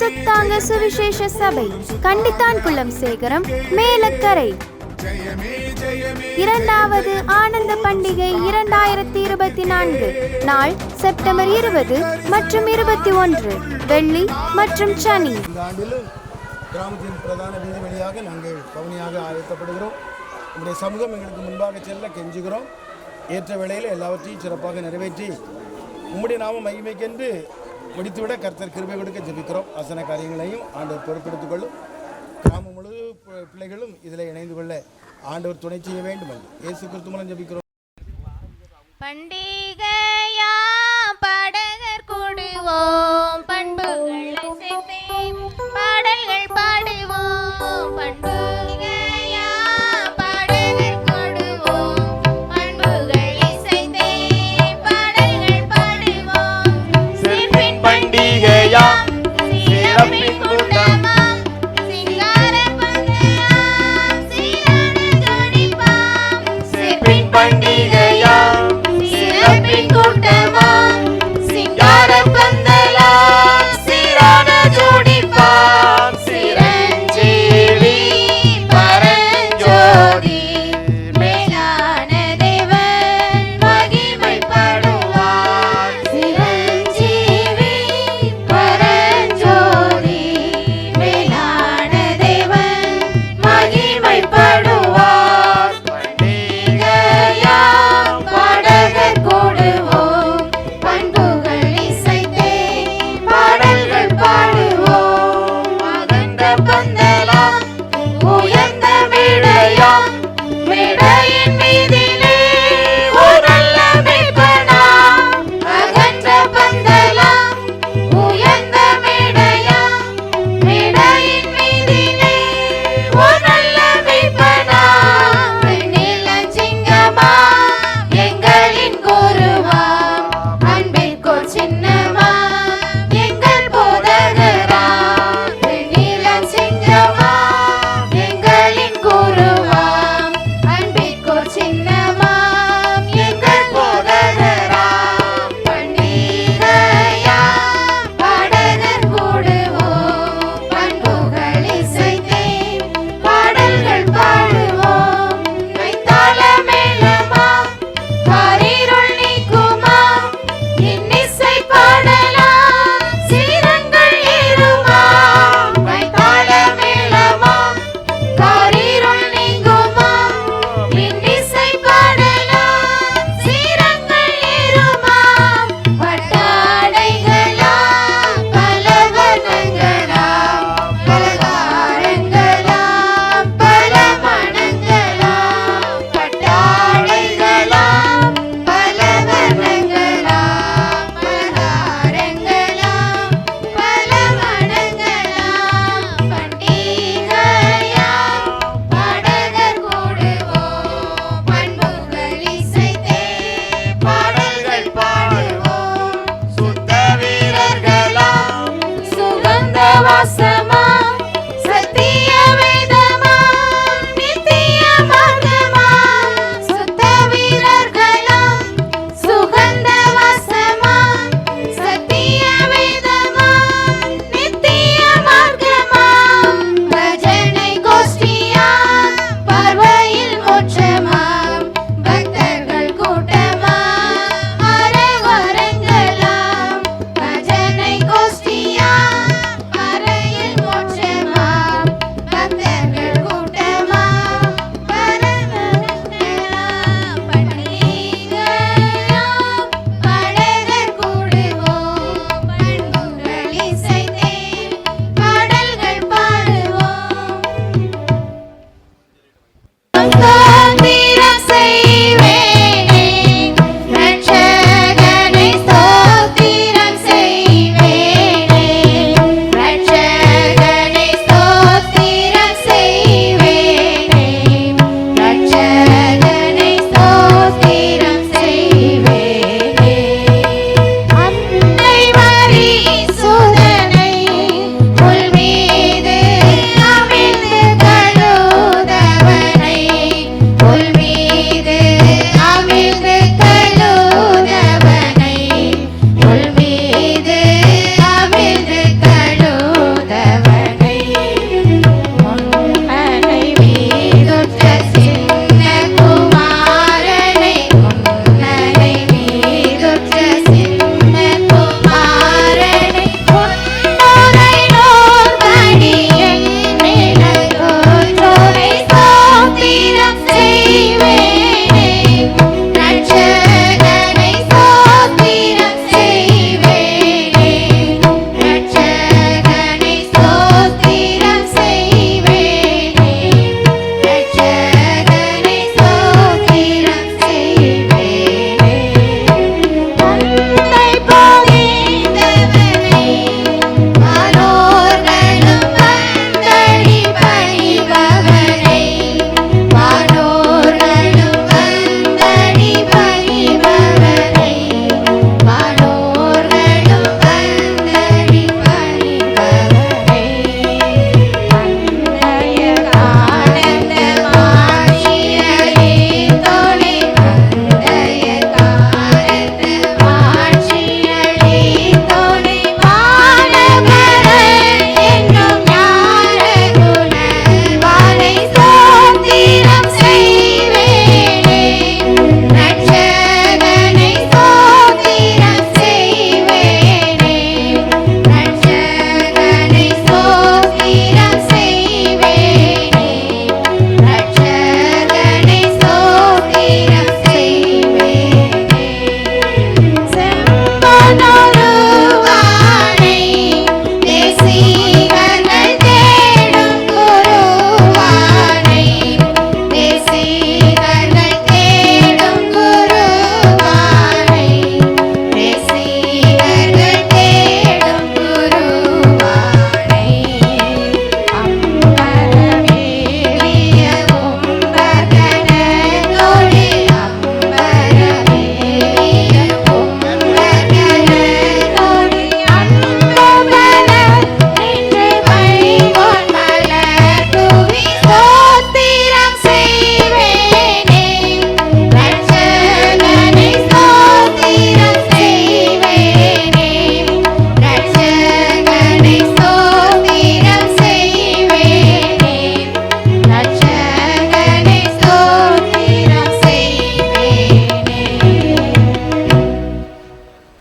சுத்தாங்க சுவிசேஷ சபை. கண்டித்தான் குளம் சேகரம் மேலக்கரை. இரண்டாவது ஆனந்த பண்டிகை இரண்டாயிரத்தி இருபத்தி நான்கு. நாள் செப்டம்பர் இருபது மற்றும் இருபத்தி ஒன்று. வெள்ளி மற்றும் சனி. இந்த கிராமத்தின் பிரதான வீதி வழியாக நாங்கள் கவனியாக ஆயத்தப்படுகிறோம். நம்முடைய சமூகம் எங்களுக்கு முன்பாக செல்ல கெஞ்சுகிறோம். ஏற்ற வேளையில் எல்லாவற்றையும் சிறப்பாக நிறைவேற்றி உம்முடைய நாம மகிமைக்கென்று முடித்துவிட கர்த்தர் கிருபை கொடுக்க ஜபிக்கிறோம். அசன காரியங்களையும் ஆண்டவர் பொறுப்பெடுத்துக் கொள்ளும் கிராமம் முழு பிள்ளைகளும் இதில் இணைந்து கொள்ள ஆண்டவர் துணை செய்ய வேண்டும் என்று இயேசு கிறிஸ்து மூலம் ஜபிக்கிறோம்.